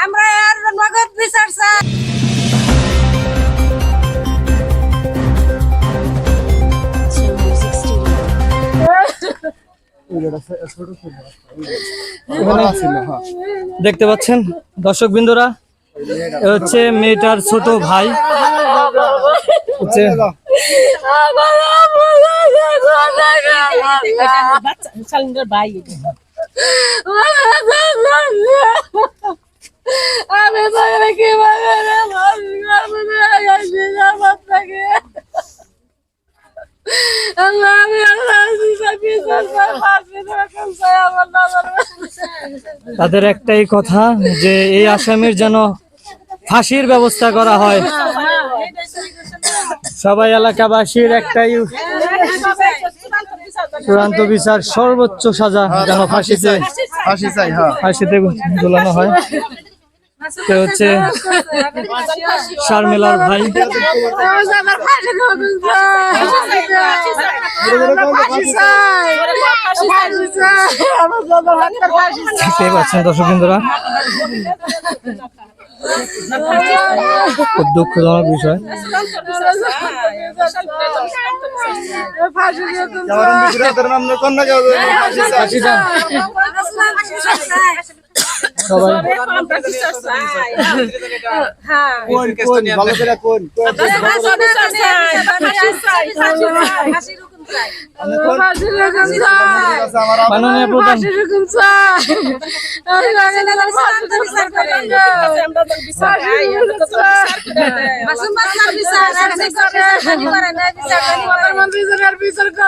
আমরা দেখতে পাচ্ছেন দর্শক বিন্দুরা হচ্ছে মেয়েটার ছোট ভাই। হচ্ছে আমি তো কি আপনাকে আমি তাদের একটাই কথা যে এই আসামির যেন ফাঁসির ব্যবস্থা করা হয় সবাই এলাকাবাসীর একটাই চূড়ান্ত বিচার সর্বোচ্চ সাজা যেন ফাঁসিতে ফাঁসি চাই হ্যাঁ। ফাঁসিতে ঝুলানো হয়। সে হচ্ছে শারমিলার ভাই। পাচ্ছেন দর্শক বিন্দুরা খুব দুঃখজনক বিষয়। সবাই। মাননীয় প্রধান। বিচার বিচার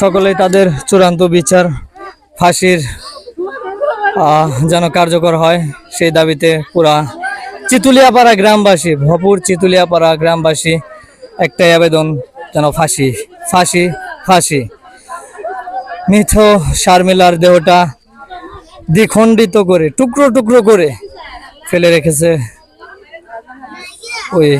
সকলেই তাদের চূড়ান্ত বিচার, ফাঁসির যেন কার্যকর হয়, সেই দাবিতে পুরা চিতুলিয়াপাড়া গ্রামবাসী ভপুর চিতুলিয়াপাড়া গ্রামবাসী একটাই আবেদন, যেন ফাঁসি ফাঁসি ফাঁসি। মৃত শারমিলার দেহটা দ্বিখণ্ডিত করে, টুকরো টুকরো করে ফেলে রেখেছে ওই